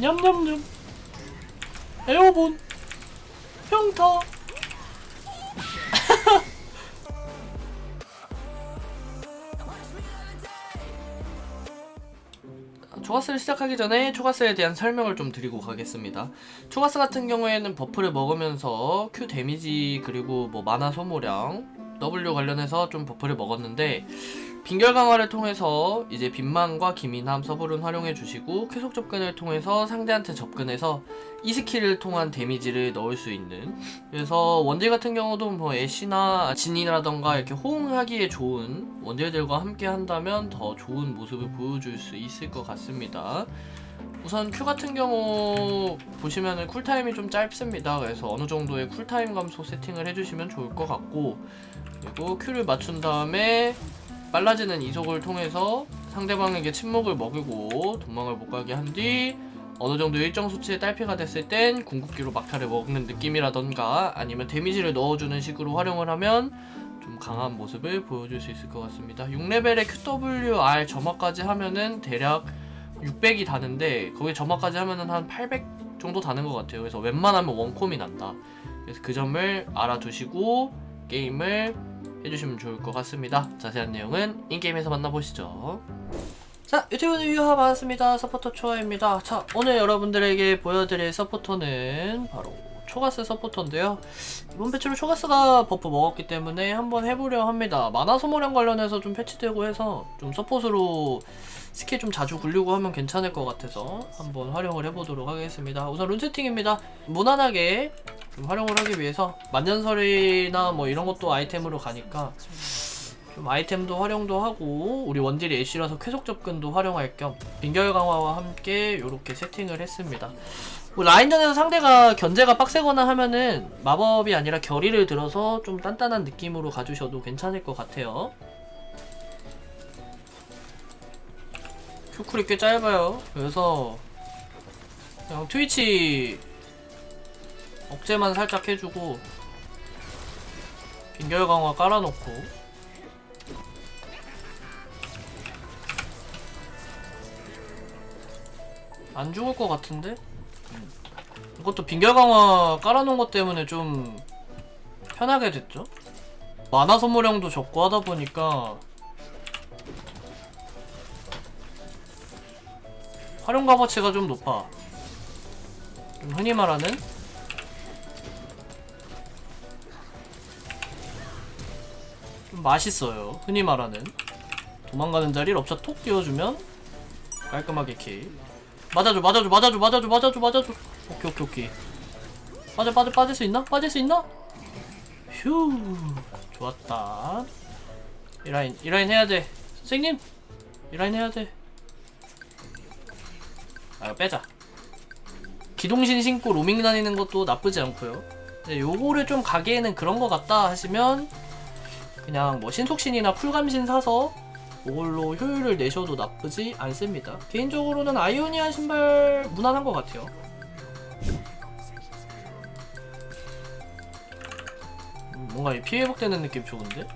냠냠냠. 에어본. 평타. 초가스를 시작하기 전에 초가스에 대한 설명을 좀 드리고 가겠습니다. 초가스 같은 경우에는 버프를 먹으면서 Q 데미지 그리고 뭐 마나 소모량 W 관련해서 좀 버프를 먹었는데 빈결 강화를 통해서 이제 빈만과 기민함 서브를 활용해 주시고 쾌속 접근을 통해서 상대한테 접근해서 이 스킬을 통한 데미지를 넣을 수 있는 그래서 원딜 같은 경우도 뭐 애쉬나 진이라던가 이렇게 호응하기에 좋은 원딜들과 함께 한다면 더 좋은 모습을 보여줄 수 있을 것 같습니다. 우선 Q 같은 경우 보시면은 쿨타임이 좀 짧습니다. 그래서 어느 정도의 쿨타임 감소 세팅을 해주시면 좋을 것 같고 그리고 Q를 맞춘 다음에 빨라지는 이속을 통해서 상대방에게 침묵을 먹이고 도망을 못 가게 한 뒤 어느 정도 일정 수치의 딸피가 됐을 땐 궁극기로 막타를 먹는 느낌이라던가 아니면 데미지를 넣어주는 식으로 활용을 하면 좀 강한 모습을 보여줄 수 있을 것 같습니다. 6레벨의 QWR 점화까지 하면은 대략 600이 다는데 거기 점화까지 하면은 한 800 정도 다는 것 같아요. 그래서 웬만하면 원콤이 난다. 그래서 그 점을 알아두시고 게임을 해주시면 좋을 것 같습니다. 자세한 내용은 인게임에서 만나보시죠. 자, 유튜브 리뷰가 반갑습니다. 서포터 초아입니다. 자, 오늘 여러분들에게 보여드릴 서포터는 바로 초가스 서포터인데요. 이번 패치로 초가스가 버프 먹었기 때문에 한번 해보려 합니다. 만화 소모량 관련해서 좀 패치되고 해서 좀 서폿으로 스킬 좀 자주 굴리고 하면 괜찮을 것 같아서 한번 활용을 해보도록 하겠습니다. 우선 룬 세팅입니다. 무난하게 좀 활용을 하기 위해서 만년설이나 뭐 이런 것도 아이템으로 가니까 좀 아이템도 활용도 하고 우리 원딜이 애쉬라서 쾌속 접근도 활용할 겸 빈결 강화와 함께 이렇게 세팅을 했습니다. 뭐 라인전에서 상대가 견제가 빡세거나 하면은 마법이 아니라 결의를 들어서 좀 단단한 느낌으로 가주셔도 괜찮을 것 같아요. 큐쿨이 꽤 짧아요. 그래서 그냥 트위치 억제만 살짝 해주고 빈결 강화 깔아놓고 안 죽을 것 같은데? 이것도 빈결 강화 깔아놓은 것 때문에 좀 편하게 됐죠? 만화 소모량도 적고 하다 보니까 활용 값어치가 좀 높아. 좀 흔히 말하는 좀 맛있어요. 흔히 말하는 도망가는 자리 럽차 톡 띄워주면 깔끔하게 킬. 맞아줘, 맞아줘, 맞아줘, 맞아줘, 맞아줘, 맞아줘. 오케이, 오케이, 오케이. 빠져, 빠져, 빠질 수 있나? 빠질 수 있나? 휴, 좋았다. 이 라인, 이 라인 해야 돼. 선생님, 이 라인 해야 돼. 아, 이거 빼자. 기동신 신고 로밍 다니는 것도 나쁘지 않고요. 근데 요거를 좀 가기에는 그런 것 같다 하시면 그냥 뭐 신속신이나 쿨감신 사서 그걸로 효율을 내셔도 나쁘지 않습니다. 개인적으로는 아이오니아 신발 무난한 것 같아요. 음, 뭔가 이 피해 회복되는 느낌 좋은데?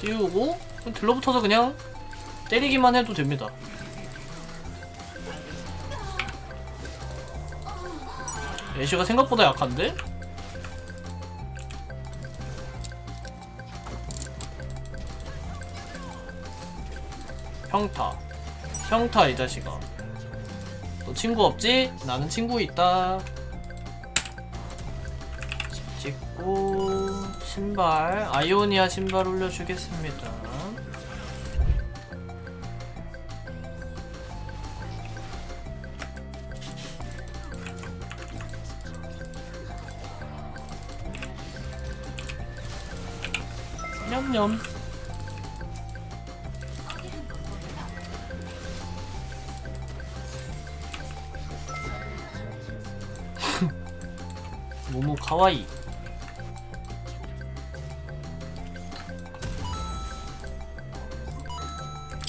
띄우고 들러붙어서 그냥 때리기만 해도 됩니다. 애쉬가 생각보다 약한데? 평타 평타 이 자식아 너 친구 없지? 나는 친구 있다 찍고 신발 아이오니아 신발 올려주겠습니다 냠냠. 모모 카와이.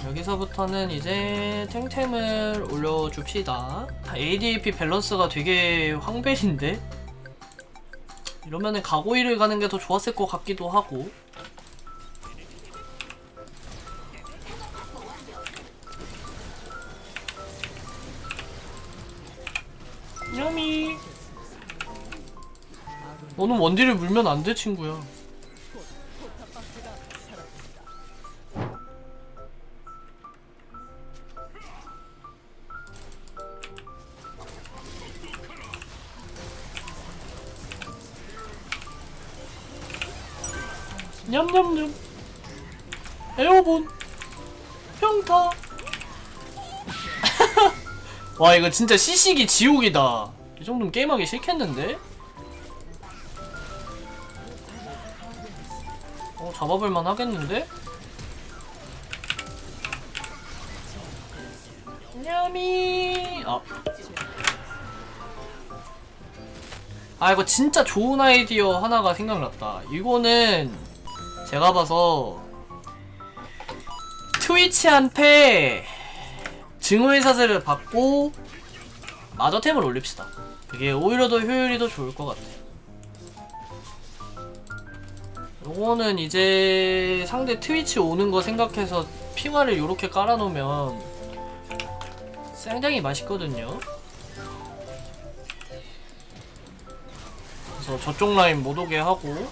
여기서부터는 이제 탱템을 올려줍시다. ADAP 밸런스가 되게 황벨인데? 이러면은 가고이를 가는 게 더 좋았을 것 같기도 하고 야미 너는 원딜을 물면 안 돼 친구야. 냠냠냠. 에어본. 평타 와 이거 진짜 시식이 지옥이다 이 정도면 게임하기 싫겠는데? 어 잡아볼만 하겠는데? 냐미 아. 아 이거 진짜 좋은 아이디어 하나가 생각났다 이거는 제가 봐서 트위치 한테 증오의 사슬을 받고 마저템을 올립시다. 그게 오히려 더 효율이 더 좋을 것 같아. 요거는 이제 상대 트위치 오는 거 생각해서 핑화를 요렇게 깔아놓으면 상당히 맛있거든요. 그래서 저쪽 라인 못 오게 하고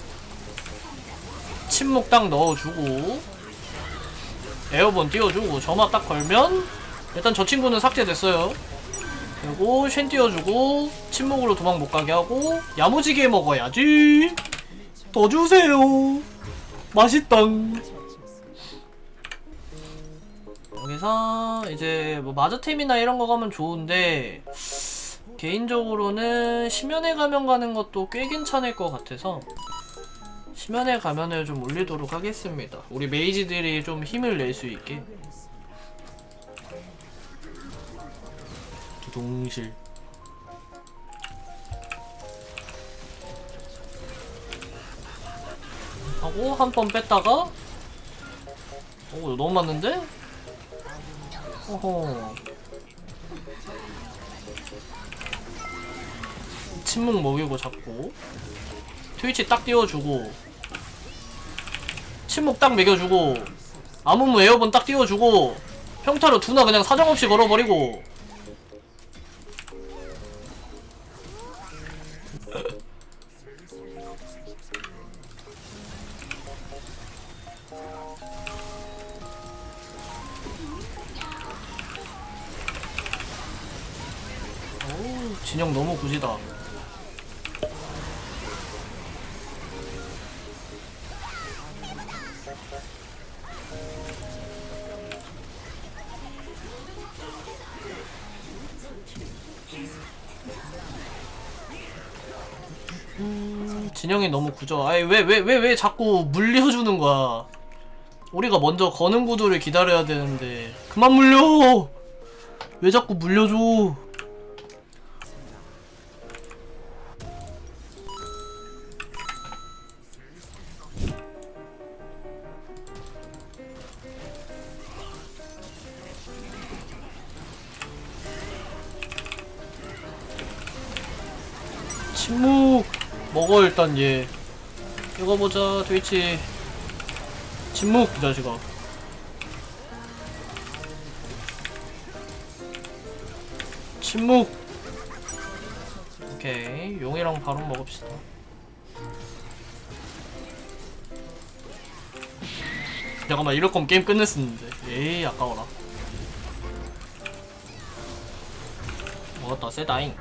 침묵 딱 넣어주고 에어본 띄워주고 점화 딱 걸면 일단 저 친구는 삭제됐어요. 그리고 쉔 띄워주고 침묵으로 도망 못 가게 하고 야무지게 먹어야지. 더 주세요. 맛있당. 여기서 이제 뭐 마저템이나 이런 거 가면 좋은데 개인적으로는 심연의 가면 가는 것도 꽤 괜찮을 것 같아서 심연의 가면을 좀 올리도록 하겠습니다. 우리 메이지들이 좀 힘을 낼 수 있게. 동실. 하고 한 번 뺐다가 오 너무 맞는데? 어허 침묵 먹이고 잡고 트위치 딱 띄워주고 침묵 딱 먹여주고 아무무 에어본 딱 띄워주고 평타로 두나 그냥 사정없이 걸어버리고 진영 너무 굳이다. 음, 진영이 너무 굳어. 아니 왜왜 왜 왜 자꾸 물려주는 거야? 우리가 먼저 거는 구도를 기다려야 되는데 그만 물려. 왜 자꾸 물려줘? 침묵 먹어 일단 얘 이거 보자 트위치. 침묵 이 자식아. 침묵. 오케이 용이랑 바로 먹읍시다. 잠깐만 이럴 거면 게임 끝냈었는데. 에이 아까워라. 먹었다 세다잉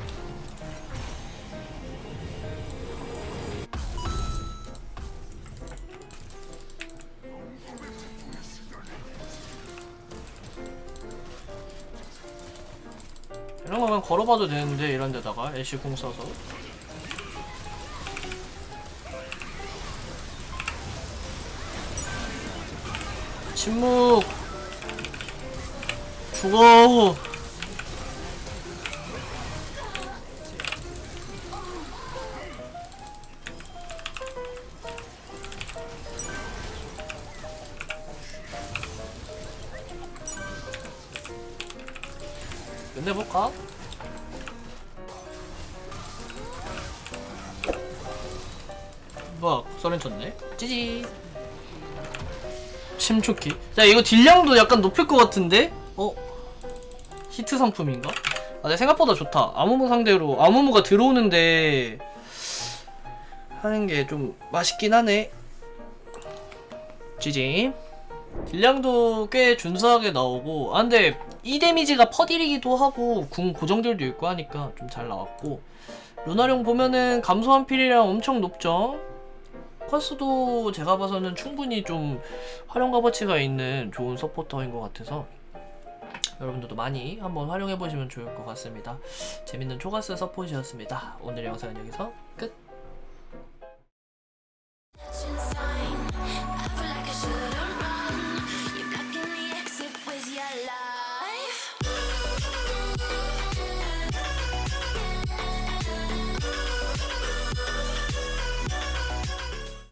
이런 거면 걸어봐도 되는데 이런 데다가. 애쉬 공 써서. 침묵. 죽어 뭐야 국선을 쳤네 찌지 침축기 야 이거 딜량도 약간 높을 것 같은데? 어? 히트 상품인가? 아, 내 생각보다 좋다. 아무무 상대로 아무무가 들어오는데 하는 게 좀 맛있긴 하네. GG. 딜량도 꽤 준수하게 나오고, 아 근데 이 데미지가 퍼딜이기도 하고 궁 고정들도 있고 하니까 좀 잘 나왔고 루나룡 보면은 감소한 필이랑 엄청 높죠. 쿼스도 제가 봐서는 충분히 좀 활용 값어치가 있는 좋은 서포터인 것 같아서 여러분들도 많이 한번 활용해 보시면 좋을 것 같습니다. 재밌는 초가스 서폿이었습니다. 오늘 영상은 여기서 끝.